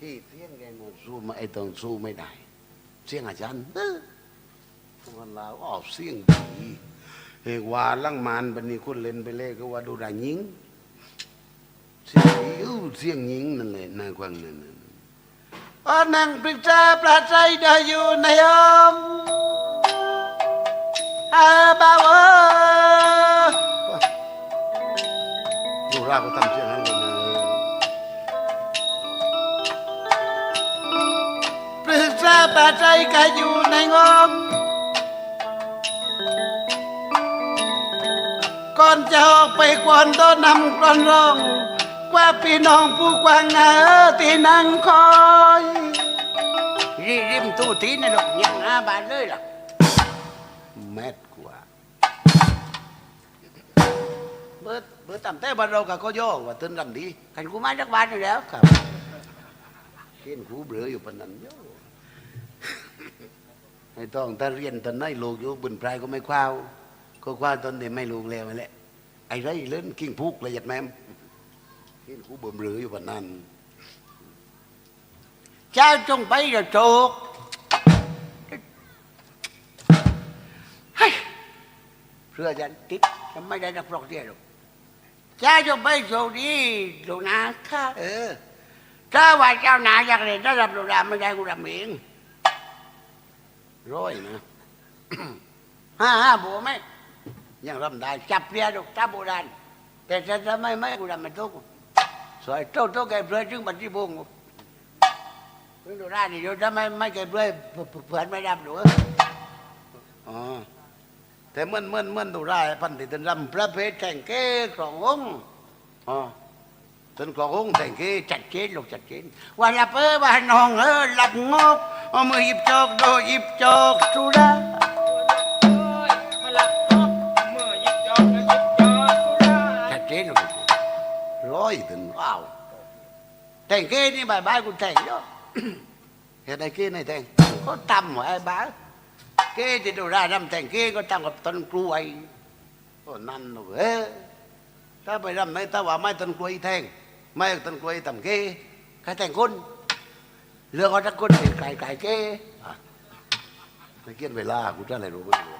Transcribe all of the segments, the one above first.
ที่เสียงแกงสู้ไมาไอ้องสู้ไม่ได้ เสียงอาจารย์เออวันลาวออกเสียงดีเอกว่าลังมานบันนี้คุณเล่นไปเลยก็ว่าดูได้ยิงเสียงดีอู้เสียงยิงนั่นแหละนางกวางนั่นน่ะอ๋อนั่งปรึกษาปราศัยได้อยู่ในห้องอาบาวดูราก็ทำเสียง ปราศัยกันอยู่ในงอมก่อนจะออกไปกวนต้นนำกรอนร้อง กว่าพี่น้องผู้กวางเออที่นั่งคอยริริมตู้ทีนี่หรอกยังอาบานเลยหรอกแมทกว่าเบิดเบิดต่ำแต่บ้านเรากับก็ย่อว่าตื่นรำดีกันกูมาจากบ้านอยู่แล้วครับเห็นครูเบลออยู่ปนนั้นโย ไม่ต้องถ้าเรียนตอนไหนลูกอยู่บนปลายก็ไม่คว้าวก็คว้าวตอนเด็กไม่ลูกแล้วนั่นแหละไอ้ไรเล่นกิ้งพุกละเอียดแม่มเห็นครูเบลออยู่ปานนั้น เจ้าจงไปเดี๋ยวโจกเฮ้ยเพื่อจะติดจะไม่ได้รับรองเดียวหรอกเจ้าจงไปโจกดีลูกนะค่ะเออถ้าว่าเจ้าหนาอยากเรียนระดับโบราณไม่ได้กูรำเอง ร้อยนะห้าห้าบัวไหมยังรำได้จับเรียดกจับโบราณแต่ถ้าทำไม่ไม่กูรำไม่ทุกสวยโตโตแกเปลือยจึงบันที่บงเรื่องโบราณนี่โยถ้าไม่ไม่แกเปลือยเผื่อนไม่รับหรออ๋อแต่เมื่อเมื่อเมื่อดูได้พันธิตันรำพระเพชรแข่งเก้ครององค์อ๋อท่านกององแต่งเกจัดเจนลูกจัดเจนว่าหลับเออว่าน้องเออหลับงบ เอามือหยิบจอกโดยหยิบจอกสุดามาลักออกเมื่อยิบยอกแล้วยิบยอกสุราจัดเจนลูกร้อยถึงว้าวแต่งเกนี่บายบายกูแต่งเนาะเห็นไอ้เกนี่แต่งก็ตำหัวไอ้บ้าเกที่ดูได้ทำแต่งเกก็ตั้งกับต้นกล้วยก็นั่นลูกเออถ้าไปรำไหนถ้าว่าไม่ต้นกล้วยแทงไม่ต้นกล้วยตำเกใครแต่งคน เรื่องเอาทักคนเป็นไก่ไก่เกอะไม่เกียนเวลากูจะอะไรรู้ไม่รู้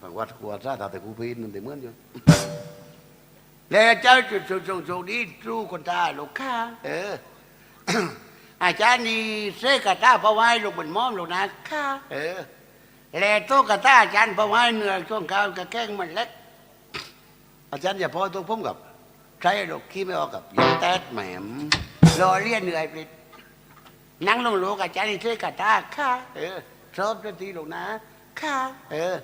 บางวัดกลัวซาแต่กูพีนมันแต่เหมือนอยู่แล้วเจ้าจุดจงจงนี้รู้คนตาลูกค้าเอออาจารย์นี่เสกกระตาพระไว้ลูกบนม้อมลูกนะค่ะเออแล้วโตกระตาอาจารย์พระไว้เหนื่อยช่วงกลางกระแก้งมันเล็ก อาจารย์อย่าพอตัวผมกับใช้ลูกขี้ไม่ออกกับยังแตดแหมมรอเรียนเหนื่อยไป นั่งลงโลกอาจารย์นี่เทศกาตาค่ะเออชอบทันทีลงนะค่ะเออ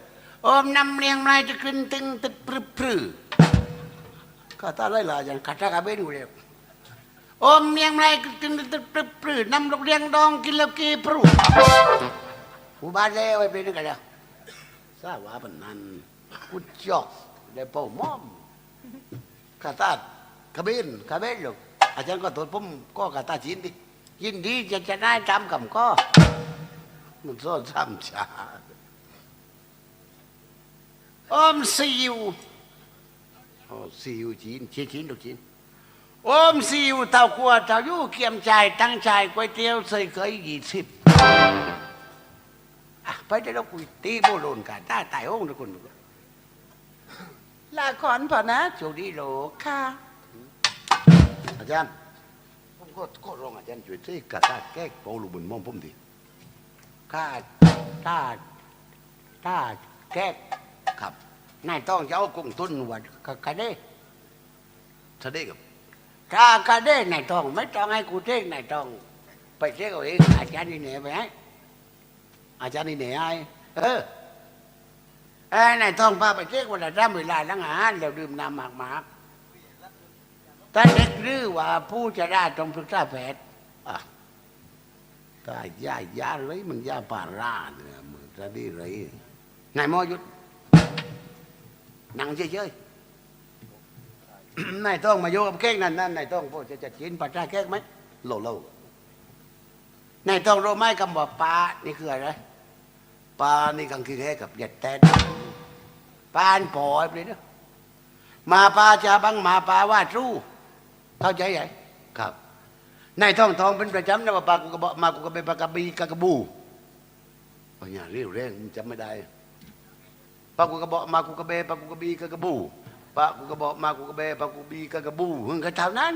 อมนำเรียงลายจะขึ้นตึงตึดปรึบปรือคตาไรล่ลายอย่างคาตากระเบนกูเรียอมเรียงลายขึ้นตึดปรึบปรือนำลงเรียงดองกินแล้วกีปรุผู้บาดเล้วไอ้เป็นกันแล้วทราบว่าปนนั้นกูจอกได้เป่ามอมคาตากระเบนกระเบนหรออาจารย์ก็ตรวจผมก็คาตาจีนดิ ยินดีจะจะได้จำกับก็ มันซ่อนซ้ำชาอมซิว Ồ, siêu chín, chín chín được chín. Ôm siêu tàu của tàu du kiềm chài tăng chài quay tiêu xây khởi gì xịp. À, phải đây đâu quỳ tí bô lồn cả ta tài ông được còn được. Là con phở ná chủ đi lộ ca. À chan, không có có rong à chan chuyện thế cả ta cái bô lù bình mong phong thì. Ca ta ta cái ครั บนายต้องจะเอากุ้งตุ้นวัดกะกะเด้ทะเด้กับกะกะเด้นายต้องไม่ต้องให้กูเท่งนายต้อง ไปเช็คเอาเองอาจารย์นี่เหน่ไปให้อาจารย์นี่เหน่ให้เออเอ้ยนายต้องพาไปเช็ควันละร่ำเวลาล้างอาหารแล้วดื่มน้ำหมากหมาก ถ้าเด็กรือว่าผู้จะได้ต้องปรึกษาแพทย์อะตายายาเลยมันยาป่าร่าเนี่ยมึงจะได้ไรนายหมอหยุดนั่งเฉยๆนายต้องมาโยกับเค้กนั่นนั่นนายต้องพวกจะจัดกินปัจจัยเค้กไหมโลโลนายต้องรู้ไหมคำว่าปลานี่คืออะไรปลานี่กังคือแค่กับเหย็ดแตนปลาอันปอยไปเลยเนอะมาปลาจะบังมาปลาว่าจู้ เข้าใจไหมครับนายท้องทองเป็นประจำนะว่าปากกูกระบอกมากูกระเบปากกระบีกากระบูโอ้ยอย่าเรียวแรงมึงจำไม่ได้ปากกูกระบอกมากูกระเบปากกูกระบีกากระบูปากกูกระบอกมากูกระเบปากกูบีกากระบูมึงก็เท่านั้น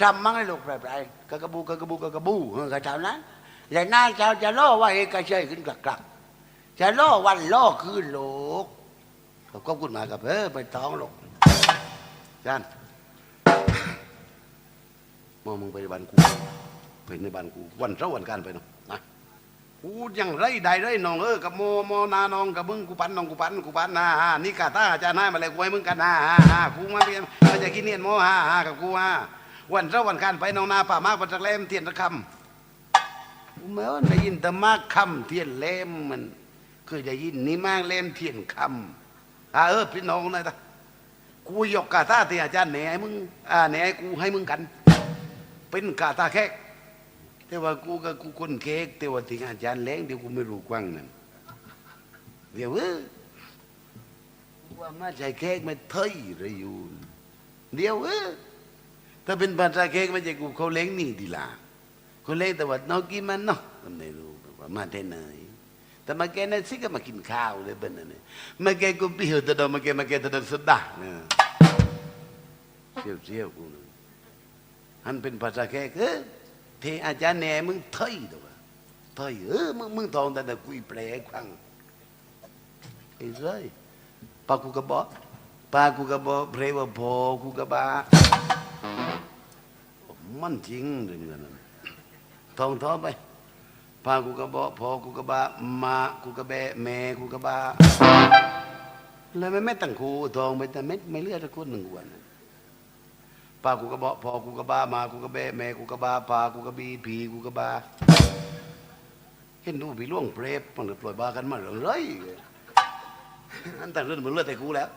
จำมั้งไอ้ลูกปลายๆกากระบูกากระบูกากระบูมึงก็เท่านั้นแล้วนายเจ้าจะล่อว่าเอกชัยขึ้นกลักๆจะล่อวันล่อคืนลูกขอบคุณมากครับเออไปท้องลูกจัน มองมึงไปบ้านกูไปในบ้านกูวันเสาร์วันการไปเนาะนะกูยังไรได้ไรน้องเออกับโมโมนาน้องกับมึงกูปันน้องกูปันกูปันนะฮะนี่กาตาอาจารย์นายมาเลยกูให้มึงกันนะฮะฮะกูมาเรียนมาจะกินเนียนโมฮะฮะกับกูฮะวันเสาร์วันการไปน้องนาป่ามาปัจจกเล่มเทียนตะคำกูไม่ว่าได้ยินแต่มากคำเทียนเล่มมันคยได้ยินนี่มากเล่มเทียนคำอ่าเออพี่น้องนะตากูยกกาตาที่อาจารย์แหนให้มึงอ่าแหนให้กูให้มึงกัน เป็นกาตาแขกแต่ว่ากูก็กูคนเค้กแต่ว่าถึงอาจารย์แรงเดี๋ยวกูไม่รู้กว้างนั่นเดี๋ยวเออว่ามาใจเค้กไม่เทยเลยอยู่เดี๋ยวเออถ้าเป็นภาษาเค้กไม่ใช่กูเขาเล้งนี่ดีละเขาเล้งแต่ว่าน้องกินมันเนาะก็ไม่รู้ว่ามาที่ไหนแต่มาแกนั่นสิก็มากินข้าวเลยเป็นนั่นเลยมาแกกูเปรี้ยวแต่ดอมาแกมาแกแต่ดอสดาเนี่ยเสียวเสียวกูนะ อันเป็นภาษาแขกเออเทอาจารย์แหน่มึงเทยตัวเทยเออมึงมึงทองแต่แต่กุยแปลควังไอ้เร้ยปากูกระบอกปากูกระบอกเพลว่าพอกูกระบามันจริงเรื่องนั้นทองท้อไปปากูกระบอกพอกูกระบามากูกระแบแม่กูกระบาแล้วไม่ไม่ตั้งคูทองไปแต่ไม่ไม่เลือกตะคนหนึ่งวัน ป้ากูก็บอกพอกูก็บ้ามากูก็แบะแม่กูก็บ้าพากูก็บีผีกูก็บ้าเห็นดูผีล่วงเปรตมันเลยปล่อยบ้ากันมาเรื่องไรอันแต่เรื่องมันเลือดแต่กูแล้ว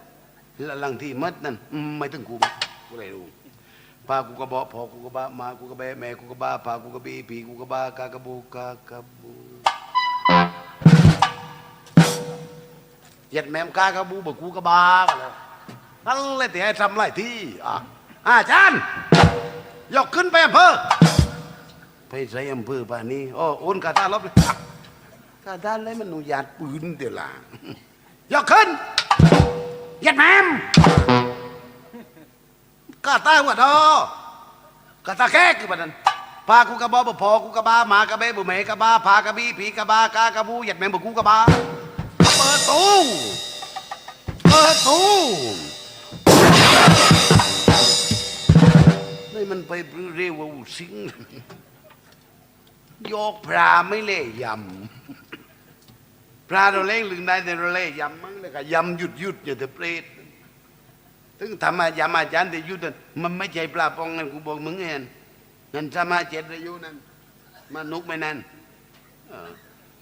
แล้วหลังที่มัดนั่นไม่ถึงกูกูเลยรู้ป้ากูก็บอกพอกูก็บ้ามากูก็แบะแม่กูก็บ้าพากูก็บีผีกูก็บ้ากากะบูกากะบูหย็ดแมมกากะบูบอกกูก็บ้ากันแล้วนั่นเลยแต่ให้ทำไรที่อะ อาจารย์ ยกขึ้นไปอำเภอ ไปใส่อำเภอป่านนี้โอ้โอนกาตาลบเลยกาตาเลยมันอนุญาตปืนเดี๋ยวล่ะยกขึ้นยัดแมมกาตาหัวดอกาตาแค่คือปานนั้นพากูกระบอบ่พอกูกระบาหมากระเบบุเหมกระบาพากระบีผีกระบากากระบูยัดแมมบ่กูกระบาเปิดตู้เปิดตู้ นี่มันไปเรียกว่าสิงโยกพระไม่เล่ยำพระเราเล่งลึงได้แต่เราเล่ยำมั้งเลยก็ยำหยุดหยุดอย่าแต่เปรตถึงทำมายำอาจารย์แต่หยุดนั่นมันไม่ใช่ปลาปองนั่นกูบอกมึงเองนั่นสมาเจ็ดอายุนั่นมานุกไม่นั่นเ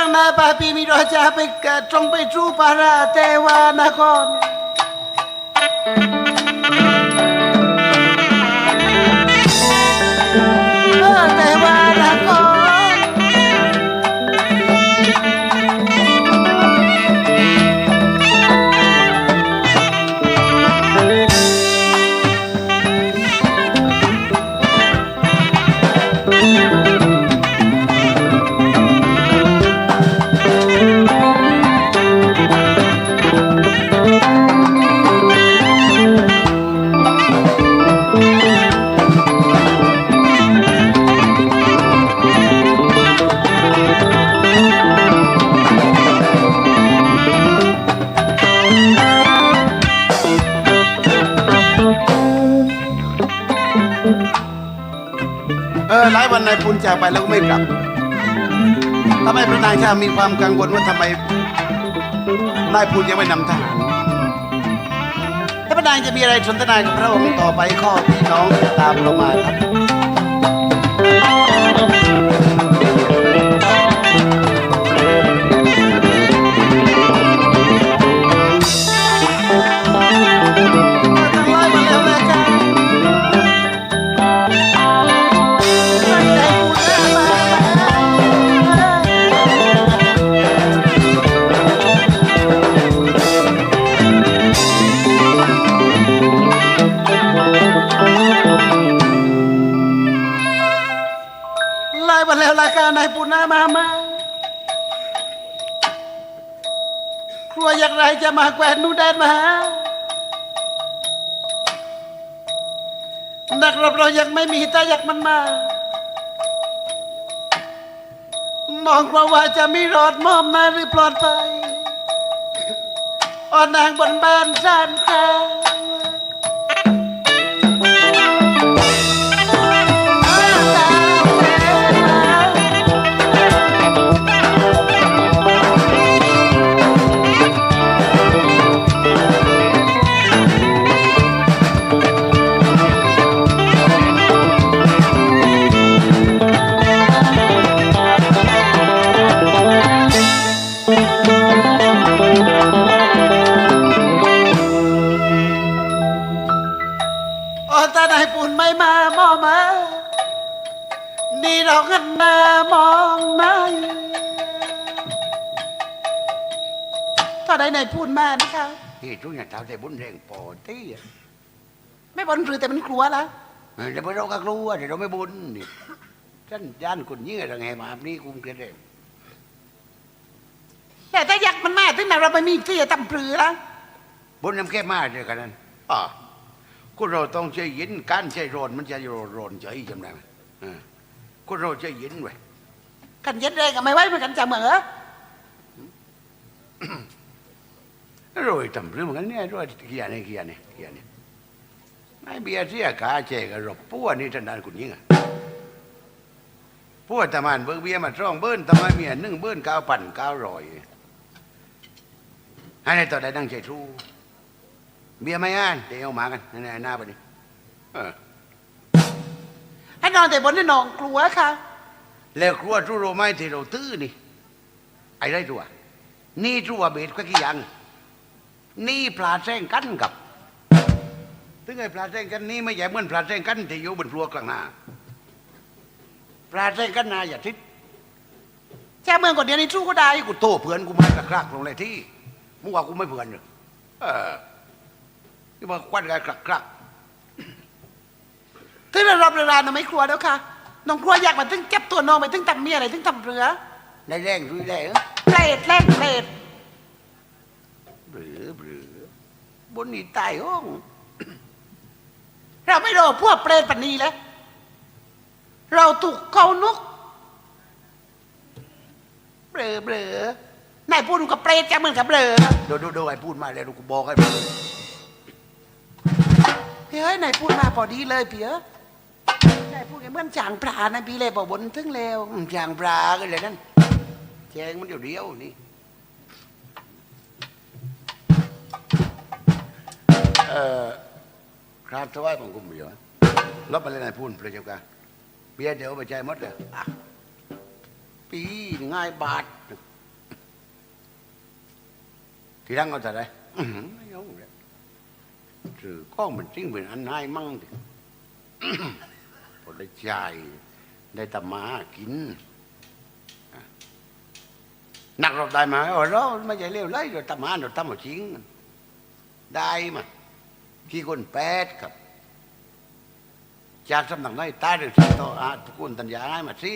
ตนาปาปีมีรอยจะไปกิดจงไปรู้ปาราเตวานคร หลายวัน này phun trà bài lâu mấy gặp ทำไมพระนางชามีความกังวลว่าทำไมนายพูดยังไม่นำทหารแล้วพระนางจะมีอะไรสนทนากับพระองค์ต่อไปข้อที่น้องตามเรามาครับ นายปุณนามามาครัวอยากไรจะมาแกวนนูแดนมาหานักรบเรายังไม่มีแต่อยากมันมามองเราว่าจะไม่รอดมอมมาหรือปลอดภัยอ่อนนางบนบ้านสานคา ได้ไหนายพูดมานะคะที่ทุกอย่างเท่าแต่บุญแรงปอตี้อะไม่บนหรือแต่มันกลัวละเออแต่พอเราก็กลัวเดี๋ยวเราไม่บุญนี่ท่านย่านคนยิ่งอะไรไงมานี่กุมเกลียดเลยแต่ถ้าอยากมันมาถึงไหนเราไม่มีที่จะทำปรือละบุญน้ำแค่มาเดียวกันนั้นอ่าคุณเราต้องใจเย็นการใจร้อนมันจะร้อนร้อนใจจำได้ไหมเออคุณเราใจเย็นไว้กันเย็ดแรงก็ไม่ไหวเหมือนกันจะเหมือ โรยทำเรื่องเหมือนกันเนี่ยโรยเกียร์เนี่ยเกียร์เนี่ยเกียร์เนี่ไม่เบียร์เสียขาเจกับรบป้วนี่ท่านด้านคุณยิ่งอะป้วตะมันเบิกเบียมาช่องเบิ้ลตะมันเมียนึ่งเบิ้ลเก้าปั่นเก้าร้อยอันนี้ต่อได้ดังใจทูเบียไม่อ่านเดี๋ยวเอามากันนั่นหน้าไปดิเออให้นอนแต่บนที่นอนกลัวค่ะ แล้วครัวทูโรไม้ที่เราตื้อนี่ไอ้ไรตัวนี่ทัวเบ็ดก็กี่อยัง นี่ปลาแซงกันกับถึงไอ้ปลาแซงกันนี่ไม่ใช่เหมือนปลาแซงกันที่อยู่บนครัวกลางหน้าปลาแซงกันนาอย่าทิศแค่เมืองคนเดียวนี่สู้ก็ได้ไอ้กูโตเพื่อนกูมากระครักลงเลยที่มึงว่ากูไม่เพื่อนเหรอเออนี่มาควันกันกรักกรักถึงเรารับเวลาเราไม่กลัวแล้วค่ะน้องกลัวอยากมาถึงเก็บตัวน้องไปถึงทำเมียอะไรถึงทำเรือได้แรงรุยแรงเปรตแรกเปรต หรือหรือ บนนี่ตายห้อง เราไม่รอพวกเปรตปนีแล้ว เราถูกเขานุก เบลอเบลอนายพูดกับเปรตจะเหมือนกับเบลอดูดูดูไอ้พูดมาแล้วกูบอกให้มึงพี่เอ้ยนายพูดมาพอดีเลยพี่เอ้ยนายพูดไงเหมือนจางปลานะพี่เลยบอกบนถึงแล้วอืมจางปลาก็เลยนั่นแจงมันเดี๋ยวเดียวนี่ เอ่อครับถวายบังคุมอยู่ฮะลบมาเลยนายพูนพระเจ้าค่ะเบียร์เดี๋ยวไปใจมดเลยอะปีง่ายบาทที่รังเอาแต่ไรอื้อหือไม่เอาเลยถือก้องมันจริงเป็นอันนาย กี่คนแปดครับ จากสำนักนายตาเดือดต่ออาทุกคนตัญญาให้มาสิ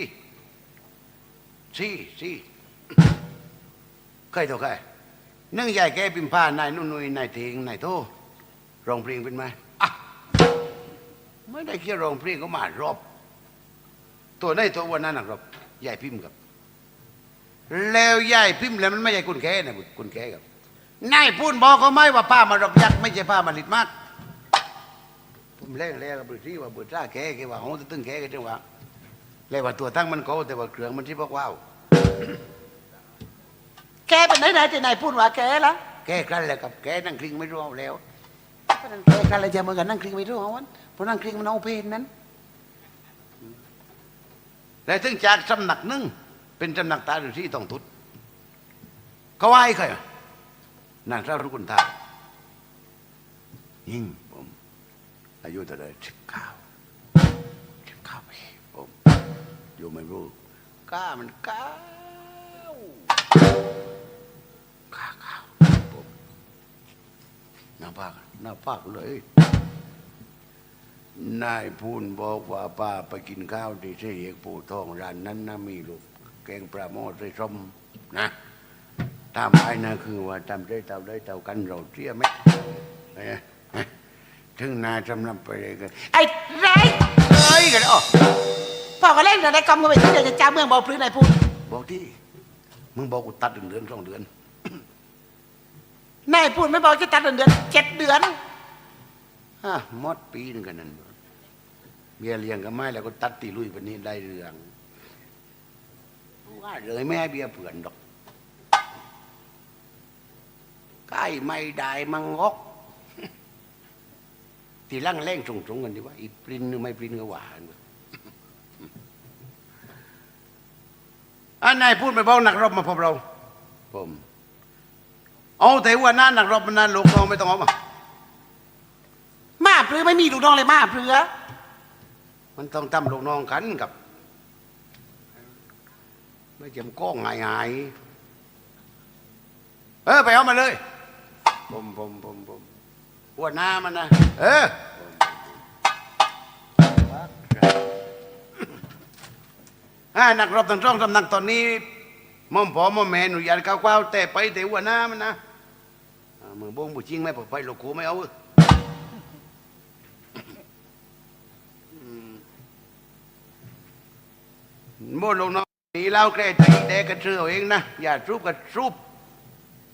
สิสิเคยตัวใครนึ่งใหญ่แก่พิมพานายนุ่นนุยนายเทงนายโตร้องเพลงเป็นไหมอะไม่ได้แค่ร้องเพลงก็มารอบ ตัวในตัววันนั้นนะครับยายพิมพ์ครับ แล้วยายพิมพ์แล้วมันไม่ใช่คุณแก่นะคุณแก่ครับนายพูดบอกเขาไหมว่าป้ามารอบยักษ์ไม่ใช่ป้ามาลิดมาก ผมเล่นแล้วกับบุตรีว่าบุตรแก่แกว่าของตึ้งแก่แกจังหว่าเลยว่าตัวตั้งมันโกแต่ว่าเครื่องมันที่บอกว้าวแกเป็นไหนไหนที่ไหนพูดว่าแกละแก้กันแล้วกับแกนั่งคลิงไม่รู้เอาแล้วแกกันอะไรจะเหมือนกันนั่งคลิงไม่รู้เอาวันเพราะนั่งคลิงมันเอาเพลนนั้นแล้วถึงจากสำนักหนึ่งเป็นสำนักตาฤาษีต้องทุดเขาว่าให้ใครนางเจ้ารุกุลตายิ่ง อายุเท่าไหรสิบเก้าสิบเก้าปีผมอยู่ไม่รู้ก้ามันก้าก้าก้าผมหน้าปากหน้าปากเลยนายพูนบอกว่าป้าไปกินข้าวที่เสียกปู่ทองร้านนั้นนะมีลูกแกงปลาหม้อใส่ส้มนะตามไอ้นะคือว่าทำได้เท่าได้เท่ากันเราเที่ยไหมเอ้ ถึงนายจำนำไปเลยกันไอ้ไรเฮ้ยกันอ๋อพ่อก็เล่นแต่ได้กำก็ไปที่เดียวจะจ้าเมืองบอกพลื้นไหนพูดบอกที่มึงบอกกูตัดหนึ่งเดือนสองเดือนนายพูดไม่บอกจะตัดเดือนเดือนเจ็ดเดือนฮะหมดปีหนึงกันนั่นเบียเลี้ยงก็ไม่แล้วก็ตัดตีลุยวันนี้ได้เรื่องว่าเลยไม่ให้เบียเผื่อนดอกใกล้ไม่ได้มังงก ทีลั่งแรงตรงๆกันดีว่า อีปรินหรือไม่ปรินก็หวานอันนายพูดไปบอกนักรบมาพบเรา ผม เอาแต่ว่าน้านักรบมันน่าลูกน้องไม่ต้องเอามามาพลื้ไม่มีลูกน้องเลยมาเพลื้มันต้องทำลูกน้องกันกับ ไม่เจำก้องง่ายเออไปเอามาเลย ผมผมผมผม หัวหน้ามันนะเออ อ่านักรบทั้งสองสำนักตอนนี้หม่อมผอหม่อมแม่หนูอยากก้าวก้าวแต่ไปแต่หัวหน้ามันนะอ่ามือบงบุจริงไหมผมไปลูกคูไม่เอาเออโมลงน้องนี่เล่าแกล้ใจแดกกระเชือเอาเองนะอย่ารูปกระรูป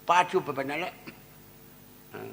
ป้าชุบไปแบบนั้นแหละอ่า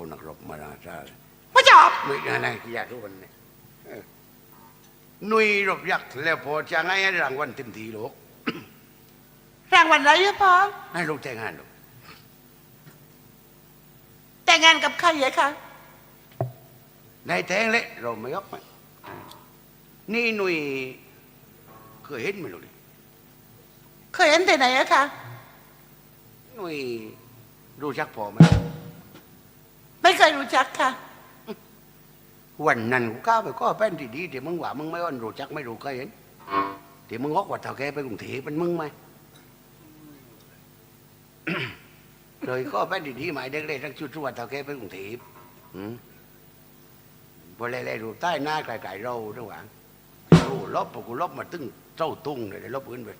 คนนักรบมาราชาไม่จอบไม่ได้นะอยากรู้วันนี้เออหนุ่ยรบยักษ์แล้วพอจะให้รางวัลเต็มทีลูกรางวัลอะไรอะพอให้ลูกแต่งงานลูกแต่งงานกับใครอะคะได้แทงเลยเราไม่ยกไหมนี่หนุ่ยเคยเห็นไหมลูกนี่เคยเห็นแต่ไหนอะคะหนุ่ยรู้จักพอไหม ไม่เคยรู้จักค่ะ วันนั้นกูก้าวไปก็แป้นที่ดีที่มึงว่ามึงไม่อ่อนรู้จักไม่รู้เคยเห็นที่มึงงอกว่าเท่าแกไปกรุงเทพเป็นมึงไหมเลยก็แป้นที่ดีหมายเด็กเลยทั้งชุดชวดเท่าแกไปกรุงเทพอืมพอเล่ๆดูใต้หน้าไกลๆเราทั้งหวังรู้ลบพอกูลบมาตึ้งเจ้าตุ้งเลยได้ลบอื่นไป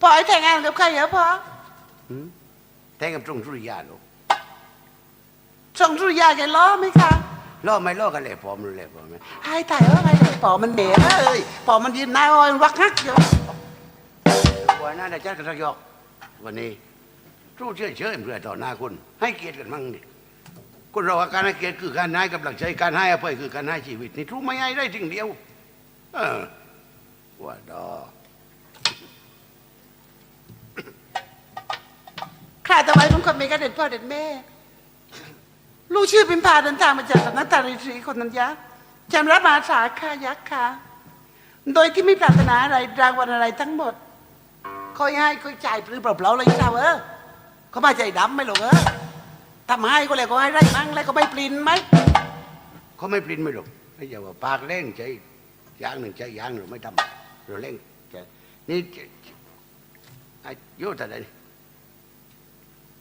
พอให้แต่งงานกับใครอะพออืม แต่งกับตรงสุริยาลูกส่งสุริยาแกล้อไหมคะล่อไม่ล่อกันเลยพร้อมเลยพร้อมไหมไอ้ตายว่าไงเลยปอมันเหม็นเลยปอมันยืนหน้าอ้อยวักฮักอยู่วันนั้นอาจารย์กระยอกวันนี้รู้เชื่อเชื่อเพื่อต่อหน้าคุณให้เกียรติกันมั่งดิคนเราว่าการให้เกียรติคือการให้กำลังใจการให้อภัยคือการให้ชีวิตนี่รู้ไม่ให้ได้สิ่งเดียว เออว่าดอ ข้าแต่ไว้ผมคนมีกันเด็ดพ่อเด็ดแม่ ลูกชื่อพิมพาเดินทางมาจากสำนักตาลีสีคนนั้นยักษ์จำรับมาสาค่ายักษ์ค่ะ โดยที่ไม่ปรารถนาอะไรรางวัลอะไรทั้งหมดคอยให้คอยจ่ายปรือเปล่าๆเลยเจ้าเออเขามาใจดำไหมหรอกเออทำให้ก็เลยก็ให้ได้มั่งแล้วก็ไม่ปลินไหมเขาไม่ปรินไม่หรอกไม่ใช่าว่าปากเล่งใจอย่างหนึ่งใจอย่างหนึ่งไม่ทำเราเล่งใจนี่อายุเท่าไหร่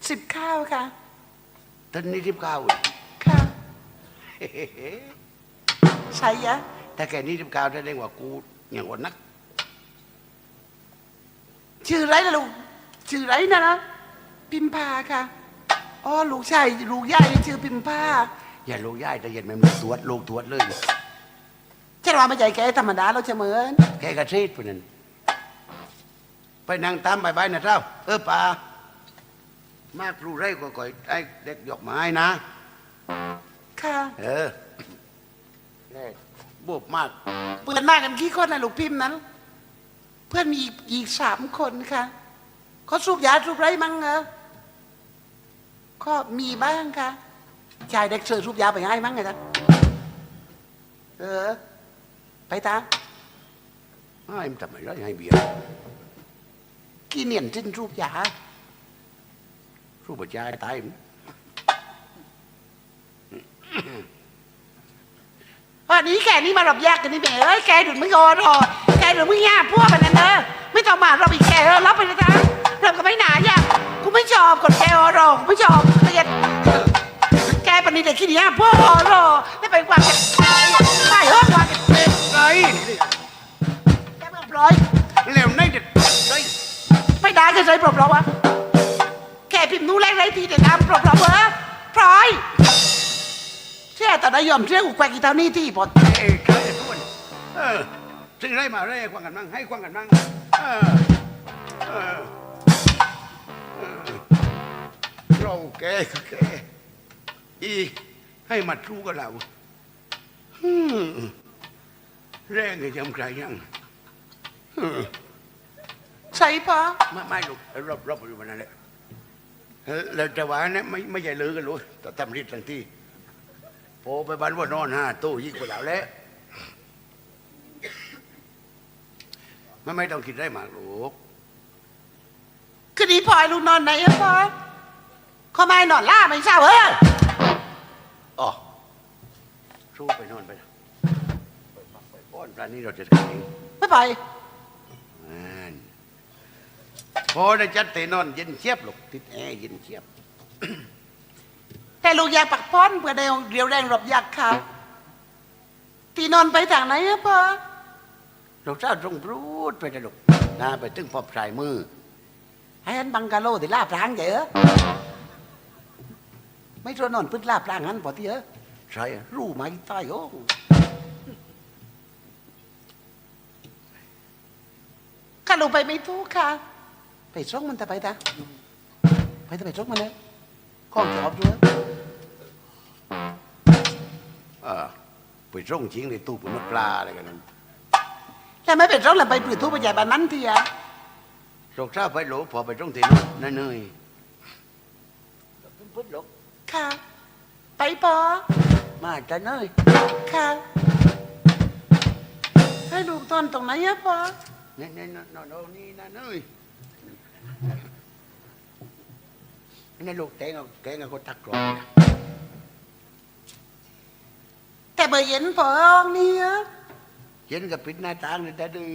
สิบข้าวค่ะท่านนี่ทิพย์ข้าวค่ะใช่ยะแต่แค่นี้ที่กาวแสดงว่ากูอย่างว่านัก ชื่อไรนะลูก ชื่อไรนะนะพิมพาค่ะอ๋อลูกชายลูกย่ายนี่ชื่อพิมพาอย่าลูกย่ายแต่เย็นแม่มันตรวจลูกตรวจเลยฉันว่าไม่ใช่แกธรรมดาเราเสมอแกกระเทศพวกนั้นไปนั่งตามใบใบนะเจ้าเออป่า มากรู้ไรก็ก่อยไอ้เด็กหยอกไม้นะ ค่ะเออแรกบวบมากเปิดหน้ากันกี่คนนะลูกพิมพ์นั้น เพื่อนมีอีกอีกสามคนค่ะเขาสูบยาสูบไรมั้งเหรอก็มีบ้างค่ะชายเด็กเสิร์ฟสูบยาไปง่ายมั้งไงจ๊ะเออ ไปตามไอ้มันทำไมไรให้เบียร์กี่เหนียนจิ้นสูบยา สู้ประจายตายมันวันนี้แกนี่มารับยากกันนี่แม่เอ้ยแกดุดไม่โกนหรอแกดุดไม่ยากพวกมันนั่นเนอะไม่ต้องมาเราอีกแกเออรับไปนะจ๊ะเราก็ไม่หนาอยากกูไม่ชอบกดแกอรอกูไม่ชอบเกลียดแกปนิดเด็กขี้เนี้ยพวกอรอไม่เป็นความแกใช่เฮ้ยความแกไรแกเรียบร้อยเร็วในเด็ดไรไม่ได้ก็ใช้ปลอบเราวะแกพิมพ์ นู้นแรกไรทีเด็ดน้ำปลอบเราเหรอพลอยเชื่อแต่ได้ยอมเชื่อกูแกวกี่เท่านี้ที่ปอดเอ้ยใช่ทุกคนเออซื้อไรมาไรให้ควงกันมั่งให้ควงกันมั่งเออเออเออเราแกก็แกอีให้มาทูกับเราฮึ่มแรงก็จำใครยังฮึ่มใช่ปะไม่ไม่ลูกรอบรอบอยู่วันนั้นแหละ แล้วแต่ว่าเนี่ยไม่ไม่ใช่ลือกันรู้แต่ทำริดทั้งที่โผล่ไปบ้านว่านอนห้าตู้ยิ่งกว่าเราแล้วไม่ไม่ต้องคิดได้มากลูกคืนนี้พลอยลูกนอนไหนอะพลอยเขาไม่นอนล่าไม่เศร้าเอออ๋อสู้ไปนอนไปนะไปพักไปป้อนร้านนี้เราจะทำเองไม่ไปนั่น พอได้จัดเตนอนเย็นเชียบลูกติดแอร์เย็นเชียบ แต่ลูกอยากปักป้อนเพื่อได้เรียวแรงหลบอยากเขาตีนอนไปทางไหนอะพลอยลูกเจ้าตรงปรูดไปนะลูกนะไปตึงพอบสายมือ ให้อันบังกาโลที่ลาบล้างเยอะไม่ชวนนอนพึ่งลาบล้างงั้นพอที่เยอะใช่อะรู้ไหมใต้โอ้ข้าลูกไปไม่ถูกค่ะ ไปช่องมันแต่ไปตาไปแต่ไปช่องมันเลยข้องจอบด้วยเออไปส่งชิงในตู้ปุ๋ยมดปลาอะไรกันนั่นแต่ไม่เป็นช่องแล้วไปปลืดทุกไปใหญ่บ้านนั้นทีอะลูกเจ้าไปโหลพอไปส่งที่นู่นนั่นเนยพุทธลูกค่ะ ไปปอมาจะเนยค่ะให้ลูกตอนตรงไหนอะปอนี่นี่นอนนนี่นะเนย นี่ลูกแกงเอาแกงเอาคนตักกรองนะแต่เบอร์เย็นปออองนี่อะเย็นกับปิดหน้าต่างเลยแต่ดื้อ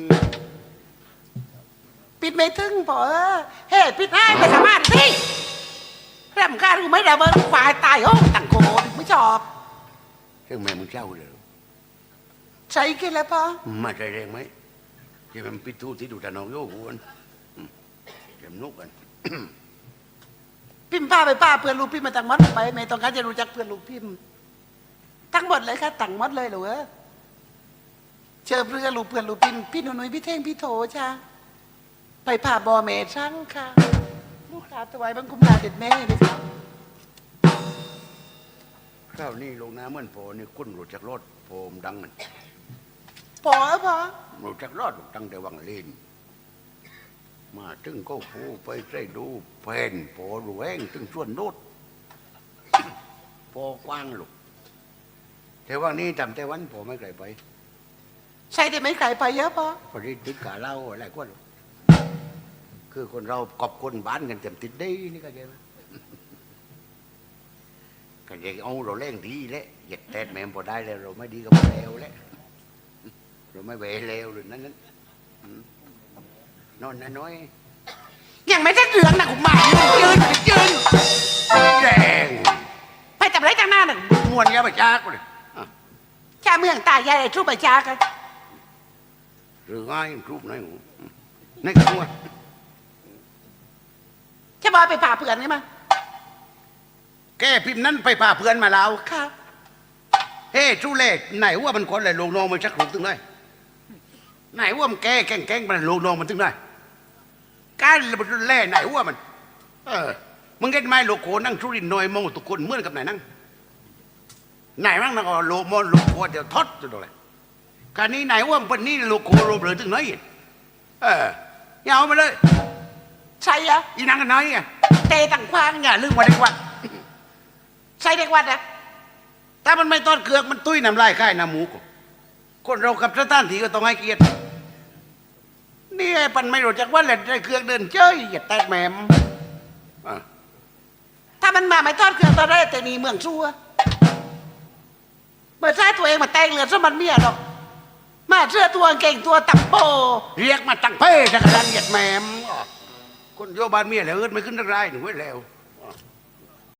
ปิดไม่ถึงปอเฮ้ปิดให้ไปสามารถที่รำคาญกูไม่ได้เบอร์ฝ่ายตายโอ้ตังโกไม่ชอบซึ่งแม่มึงเจ้าเลยใช่กันแล้วปอมาใจแรงไหมที่มันปิดตู้ที่ดูแต่น้องโยกวน เก็บนุกกัน พิมพ์พาไปป้าเพื่อนลูกพิมพ์มาตั้งหมดไปไม่ต้องการจะรู้จักเพื่อนลูกพิมพ์ทั้งหมดเลยค่ะตั้งหมดเลยเหรอเว้ยเจอเพื่อนลูกเพื่อนลูกพิมพ์พี่หนุ่ยพี่เท่งพี่โถจ้าไปผ่าบอเมช่างค่ะ ลูกค้าถวายบังคุมลาเด็ดแม่เลยค่ะคราวนี้ลงน้ำเหมือนโผนี่กุ้นหลุดจากรถโผมดังมันปอปอหลุดจากรถตั้งแต่วังเลน มาถึงก็ผูไปใส่ดูแผ่นโผรูแห้งถึงส่วนโนดโผกว้างลูกแต่ว่านี้จำแต่วันโผไม่เคยไปใช่แต่ไม่ขายไปเยอะปอพอดีติดกาเหล่าอะไรก็ลูกคือคนเรากอบคนบ้านกันเต็มติดได้นี่ก็ใช่ไหมก็ยังเอาเราเล่งดีแล้วเหยียดแตดแม่มพอได้แล้ว เราไม่ดีก็ไม่เลวแล้วเราไม่เวเลวหรือนั่นนั้น อืมนอนน้อยยังไม่ได้เรื่องนะกูหมายยืนยืนๆแรงไปจับไรจังหน้าหนึ่งมวนยาไปจากเลยอะใจาเมืองตายยายอะไรทุบไปชากันหรือง่ายรูปไหนหูในกระตัวจะบอกไปผ่าเพื่อนนี่มั้ยแกพิมพ์นั้นไปพาเพื่อนมาแล้วค่ะเฮ้ชูเล่ไหนว่ามันคนอะไรลงนองมันชักหลุกถึงไหนไหนว่ามันแกแกล้งแกล้งมันลงนองมันถึงไหน การเล่ไหนว่ามัน เออ มึงเก็ตไหมโลโก้นั่งทุรินน้อยมองทุกคนเหมือนกับไหนนั่งไหนมั่งนั่งก็โลมอนโลโก้เดี๋ยวทอดจะโดนอะไรการนี้ไหนว่ามันนี่โลโก้โรเบิร์ตถึงไหนเอออย่าเอามาเลยใช่อะอีนังกันน้อยไงเตะต่างควางอย่าลืมมาดีกว่าใช่เด็กวัดอะถ้ามันไม่ต้อนเกือกมันตุ้ยน้ำลายค่ายน้ำหมูกคนเรากับสถานที่ก็ต้องให้เกียรติ นี่ไอ้ปันไม่รู้จักว่าเล่นได้เครื่องเดินเจ้ยอย่าแตกแหมมอะถ้ามันมาไม่ทอดเครื่องตอนแรกแต่นี่เมืองซัวเมื่อใช้ตัวเองมาแต่งเหลือสมันเมียหรอก มาเสื้อตัวเก่งตัวตับโป เรียกมาตั้งเพ่จักรยานเหยียดแหมมอะคนโยบานเมียแล้วเอิ้นไม่ขึ้นทักไรหนูไว้แล้ว